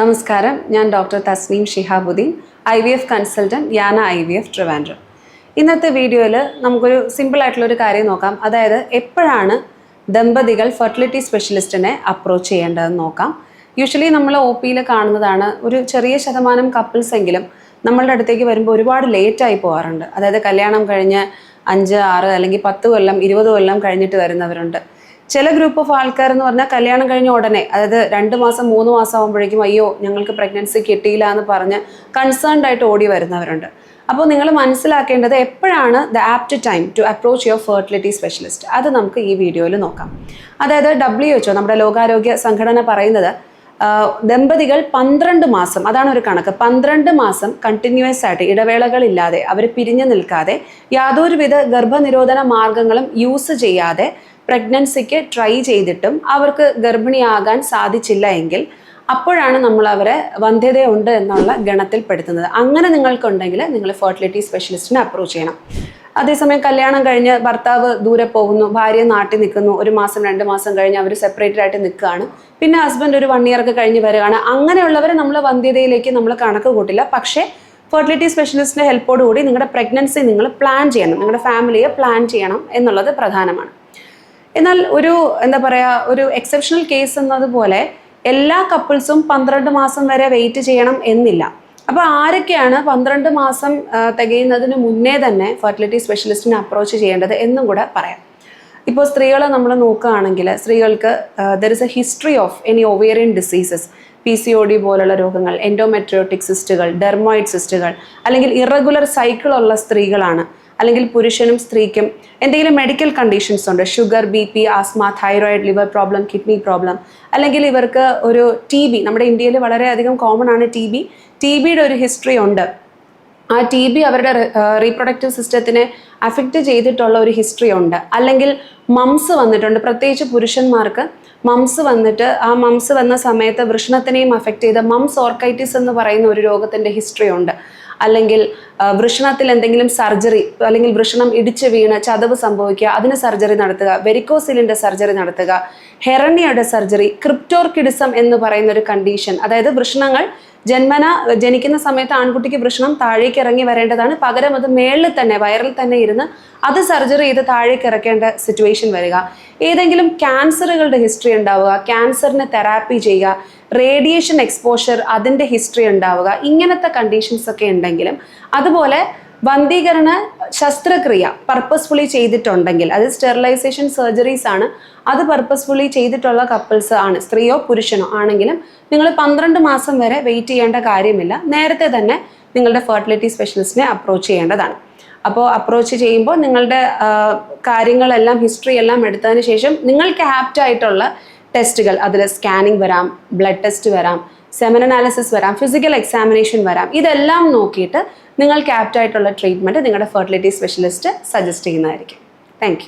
നമസ്കാരം. ഞാൻ doctor Thasneem Shihabuddin I V F consultant യാന I V F Trivandrum. ഇന്നത്തെ വീഡിയോയിൽ നമുക്കൊരു സിമ്പിൾ ആയിട്ടുള്ള ഒരു കാര്യം നോക്കാം. അതായത് എപ്പോഴാണ് ദമ്പതികൾ ഫെർട്ടിലിറ്റി സ്പെഷ്യലിസ്റ്റിനെ അപ്രോച്ച് ചെയ്യേണ്ടതെന്ന് നോക്കാം. യൂഷ്വലി നമ്മൾ ഒ പിയിൽ കാണുന്നതാണ് ഒരു ചെറിയ ശതമാനം കപ്പിൾസ് എങ്കിലും നമ്മളുടെ അടുത്തേക്ക് വരുമ്പോൾ ഒരുപാട് ലേറ്റായി പോകാറുണ്ട് അതായത് കല്യാണം കഴിഞ്ഞ് അഞ്ച് ആറ് അല്ലെങ്കിൽ പത്ത് കൊല്ലം ഇരുപത് കൊല്ലം കഴിഞ്ഞിട്ട് വരുന്നവരുണ്ട്. ചില ഗ്രൂപ്പ് ഓഫ് ആൾക്കാർ എന്ന് പറഞ്ഞാൽ കല്യാണം കഴിഞ്ഞ ഉടനെ അതായത് രണ്ട് മാസം മൂന്ന് മാസം ആകുമ്പോഴേക്കും അയ്യോ ഞങ്ങൾക്ക് പ്രഗ്നൻസി കിട്ടിയില്ല എന്ന് പറഞ്ഞ് കൺസേൺഡ് ആയിട്ട് ഓടി വരുന്നവരുണ്ട്. അപ്പോൾ നിങ്ങൾ മനസ്സിലാക്കേണ്ടത് എപ്പോഴാണ് the apt time to approach your fertility specialist അത് നമുക്ക് ഈ വീഡിയോയിൽ നോക്കാം. അതായത് ഡബ്ല്യു എച്ച്ഒ നമ്മുടെ ലോകാരോഗ്യ സംഘടന പറയുന്നത് ദമ്പതികൾ പന്ത്രണ്ട് മാസം അതാണ് ഒരു കണക്ക്. പന്ത്രണ്ട് മാസം കണ്ടിന്യൂസ് ആയിട്ട് ഇടവേളകളില്ലാതെ അവർ പിരിഞ്ഞു നിൽക്കാതെ യാതൊരുവിധ ഗർഭനിരോധന മാർഗങ്ങളും യൂസ് ചെയ്യാതെ പ്രഗ്നൻസിക്ക് ട്രൈ ചെയ്തിട്ടും അവർക്ക് ഗർഭിണിയാകാൻ സാധിച്ചില്ല എങ്കിൽ അപ്പോഴാണ് നമ്മൾ അവരെ വന്ധ്യതയുണ്ട് എന്നുള്ള ഗണത്തിൽപ്പെടുത്തുന്നത്. അങ്ങനെ നിങ്ങൾക്കുണ്ടെങ്കിൽ നിങ്ങൾ ഫെർട്ടിലിറ്റി സ്പെഷ്യലിസ്റ്റിനെ അപ്രോച്ച് ചെയ്യണം. അതേസമയം കല്യാണം കഴിഞ്ഞ് ഭർത്താവ് ദൂരെ പോകുന്നു ഭാര്യ നാട്ടിൽ നിൽക്കുന്നു. ഒരു മാസം രണ്ട് മാസം കഴിഞ്ഞ് അവർ സെപ്പറേറ്റഡ് ആയിട്ട് നിൽക്കുകയാണ്. പിന്നെ ഹസ്ബൻഡ് ഒരു വൺ ഇയർ ഒക്കെ കഴിഞ്ഞ് വരികയാണ്. അങ്ങനെയുള്ളവരെ നമ്മൾ വന്ധ്യതയിലേക്ക് നമ്മൾ കണക്ക് കൂട്ടില്ല. പക്ഷേ ഫെർട്ടിലിറ്റി സ്പെഷ്യലിസ്റ്റിന്റെ ഹെൽപ്പോട് കൂടി നിങ്ങളുടെ പ്രഗ്നൻസി നിങ്ങൾ പ്ലാൻ ചെയ്യണം. നിങ്ങളുടെ ഫാമിലിയെ പ്ലാൻ ചെയ്യണം എന്നുള്ളത് പ്രധാനമാണ്. എന്നാൽ ഒരു എന്താ പറയുക ഒരു എക്സെപ്ഷണൽ കേസ് എന്നതുപോലെ എല്ലാ കപ്പിൾസും പന്ത്രണ്ട് മാസം വരെ വെയിറ്റ് ചെയ്യണം എന്നില്ല. അപ്പോൾ ആരൊക്കെയാണ് പന്ത്രണ്ട് മാസം തികയുന്നതിന് മുന്നേ തന്നെ ഫെർട്ടിലിറ്റി സ്പെഷ്യലിസ്റ്റിനെ അപ്രോച്ച് ചെയ്യേണ്ടത് എന്നും കൂടെ പറയാം. ഇപ്പോൾ സ്ത്രീകളെ നമ്മൾ നോക്കുകയാണെങ്കിൽ സ്ത്രീകൾക്ക് there is a history of any ovarian diseases P C O D പോലുള്ള രോഗങ്ങൾ എൻഡോമെട്രിയോട്ടിക് സിസ്റ്റുകൾ ഡെർമോയിഡ് സിസ്റ്റുകൾ അല്ലെങ്കിൽ ഇറഗുലർ സൈക്കിൾ ഉള്ള സ്ത്രീകളാണ്. അല്ലെങ്കിൽ പുരുഷനും സ്ത്രീക്കും എന്തെങ്കിലും മെഡിക്കൽ കണ്ടീഷൻസ് ഉണ്ട്? Sugar B P asthma thyroid liver problem kidney problem അല്ലെങ്കിൽ ഇവർക്ക് ഒരു ടി ബി നമ്മുടെ ഇന്ത്യയിൽ വളരെയധികം കോമൺ ആണ് ടി ബി ടി ബിയുടെ ഒരു ഹിസ്റ്ററി ഉണ്ട്. ആ ടി ബി അവരുടെ റീപ്രൊഡക്റ്റീവ് സിസ്റ്റത്തിനെ അഫക്റ്റ് ചെയ്തിട്ടുള്ള ഒരു ഹിസ്റ്ററി ഉണ്ട്. അല്ലെങ്കിൽ മംസ് വന്നിട്ടുണ്ട്. പ്രത്യേകിച്ച് പുരുഷന്മാർക്ക് മംസ് വന്നിട്ട് ആ മംസ് വന്ന സമയത്ത് വൃഷണത്തിനെയും അഫക്റ്റ് ചെയ്ത മംസ് ഓർക്കൈറ്റിസ് എന്ന് പറയുന്ന ഒരു രോഗത്തിന്റെ ഹിസ്റ്ററി ഉണ്ട്. അല്ലെങ്കിൽ വൃഷണത്തിൽ എന്തെങ്കിലും സർജറി അല്ലെങ്കിൽ വൃഷണം ഇടിച്ച് വീണ് ചതവ് സംഭവിക്കുക അതിന് സർജറി നടത്തുക വെരിക്കോസിലിന്റെ സർജറി നടത്തുക ഹെറണിയുടെ സർജറി ക്രിപ്റ്റോർക്കിഡിസം എന്ന് പറയുന്ന ഒരു കണ്ടീഷൻ അതായത് വൃഷണങ്ങൾ ജന്മന ജനിക്കുന്ന സമയത്ത് ആൺകുട്ടിക്ക് വൃഷണം താഴേക്ക് ഇറങ്ങി വരേണ്ടതാണ്. പകരം അത് മേളിൽ തന്നെ വയറിൽ തന്നെ ഇരുന്ന് അത് സർജറി ചെയ്ത് താഴേക്ക് ഇറക്കേണ്ട സിറ്റുവേഷൻ വരിക. ഏതെങ്കിലും ക്യാൻസറുകളുടെ ഹിസ്റ്ററി ഉണ്ടാവുക ക്യാൻസറിന് തെറാപ്പി ചെയ്യുക റേഡിയേഷൻ എക്സ്പോഷർ അതിന്റെ ഹിസ്റ്ററി ഉണ്ടാവുക ഇങ്ങനത്തെ കണ്ടീഷൻസ് ഒക്കെ ഉണ്ടെങ്കിലും അതുപോലെ വന്ധീകരണ ശസ്ത്രക്രിയ പർപ്പസ്ഫുള്ളി ചെയ്തിട്ടുണ്ടെങ്കിൽ അത് സ്റ്റെറിലൈസേഷൻ സർജറീസ് ആണ്. അത് പർപ്പസ്ഫുള്ളി ചെയ്തിട്ടുള്ള കപ്പിൾസ് ആണ് സ്ത്രീയോ പുരുഷനോ ആണെങ്കിലും നിങ്ങൾ പന്ത്രണ്ട് മാസം വരെ വെയിറ്റ് ചെയ്യേണ്ട കാര്യമില്ല. നേരത്തെ തന്നെ നിങ്ങളുടെ ഫെർട്ടിലിറ്റി സ്പെഷ്യലിസ്റ്റിനെ അപ്രോച്ച് ചെയ്യേണ്ടതാണ്. അപ്പോൾ അപ്രോച്ച് ചെയ്യുമ്പോൾ നിങ്ങളുടെ കാര്യങ്ങളെല്ലാം ഹിസ്റ്ററി എല്ലാം എടുത്തതിന് ശേഷം നിങ്ങൾക്ക് ആപ്റ്റ് ആയിട്ടുള്ള ടെസ്റ്റുകൾ അതിൽ സ്കാനിങ് വരാം ബ്ലഡ് ടെസ്റ്റ് വരാം സെമൻ അനാലിസിസ് വരാം ഫിസിക്കൽ എക്സാമിനേഷൻ വരാം. ഇതെല്ലാം നോക്കിയിട്ട് നിങ്ങൾക്ക് ആപ്റ്റായിട്ടുള്ള ട്രീറ്റ്മെന്റ് നിങ്ങളുടെ ഫെർട്ടിലിറ്റി സ്പെഷ്യലിസ്റ്റ് സജസ്റ്റ് ചെയ്യുന്നതായിരിക്കും. താങ്ക്